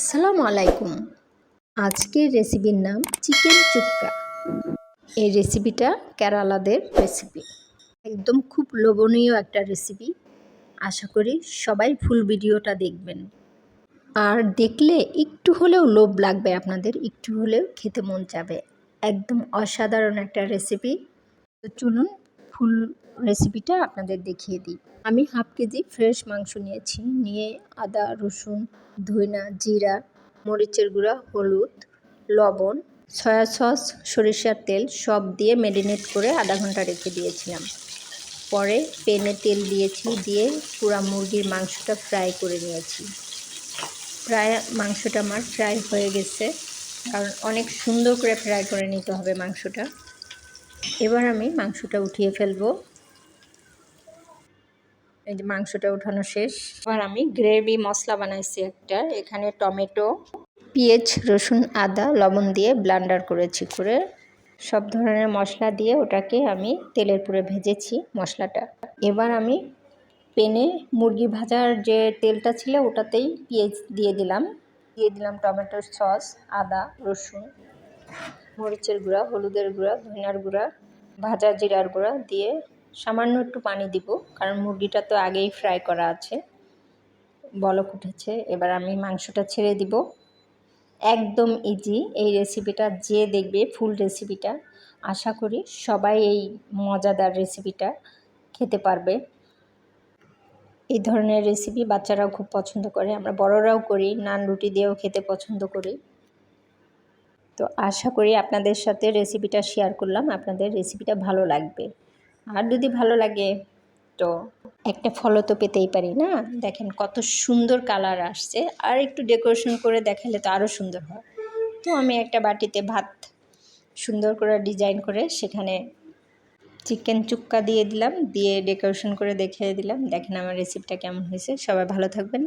আসসালামু আলাইকুম। আজকের রেসিপির নাম চিকেন চুক্কা। এই রেসিপিটা কেরালাদের রেসিপি। একদম খুব লোভনীয় একটা রেসিপি। আশা করি সবাই ফুল ভিডিওটা দেখবেন। আর দেখলে একটু হলেও লোভ লাগবে আপনাদের, একটু হলেও খেতে মন যাবে একদম অসাধারণ একটা রেসিপি। তো চলুন ফুল রেসিপিটা আপনাদের দেখিয়ে দিই। আমি হাফ কেজি ফ্রেশ মাংস নিয়েছি। নিয়ে আদা, রসুন, ধইনা, জিরা, মরিচের গুঁড়া, হলুদ, লবণ, সয়া সস, সরিষার তেল সব দিয়ে মেরিনেট করে আধা ঘণ্টা রেখে দিয়েছিলাম। পরে পেনে তেল দিয়েছি, দিয়ে পুরা মুরগির মাংসটা ফ্রাই করে নিয়েছি। প্রায় মাংসটা আমার ফ্রাই হয়ে গেছে, কারণ অনেক সুন্দর করে ফ্রাই করে নিতে হবে মাংসটা। এবার আমি মাংসটা উঠিয়ে ফেলব। এই যে মাংসটা উঠানো শেষ। এবার আমি গ্রেভি মশলা বানাইছি একটা। এখানে টমেটো, পেঁয়াজ, রসুন, আদা, লবণ দিয়ে ব্লান্ডার করেছি করে। সব ধরনের মশলা দিয়ে ওটাকে আমি তেলের পুরে ভেজেছি মশলাটা। এবার আমি পেনে মুরগি ভাজার যে তেলটা ছিল ওটাতেই পেঁয়াজ দিয়ে দিলাম। দিয়ে দিলাম টমেটোর সস, আদা, রসুন, মরিচের গুঁড়া, হলুদের গুঁড়া, ধনিয়ার গুঁড়া, ভাজা জিরার গুঁড়া দিয়ে সামান্য একটু পানি দিব, কারণ মুরগিটা তো আগেই ফ্রাই করা আছে। বলক উঠেছে, এবার আমি মাংসটা ছেড়ে দিব। একদম ইজি এই রেসিপিটা যে দেখবে ফুল রেসিপিটা আশা করি সবাই এই মজাদার রেসিপিটা খেতে পারবে। এই ধরনের রেসিপি বাচ্চারাও খুব পছন্দ করে, আমরা বড়রাও করি, নান রুটি দিয়েও খেতে পছন্দ করি। তো আশা করি আপনাদের সাথে রেসিপিটা শেয়ার করলাম, আপনাদের রেসিপিটা ভালো লাগবে। আর যদি ভালো লাগে তো একটা ফলো তো পেতেই পারি, না? দেখেন কত সুন্দর কালার আসছে। আর একটু ডেকোরেশন করে দেখালে তো আরও সুন্দর হয়। তো আমি একটা বাটিতে ভাত সুন্দর করে ডিজাইন করে সেখানে চিকেন চুক্কা দিয়ে দিলাম, দিয়ে ডেকোরেশন করে দেখিয়ে দিলাম। দেখেন আমার রেসিপিটা কেমন হয়েছে। সবাই ভালো থাকবেন।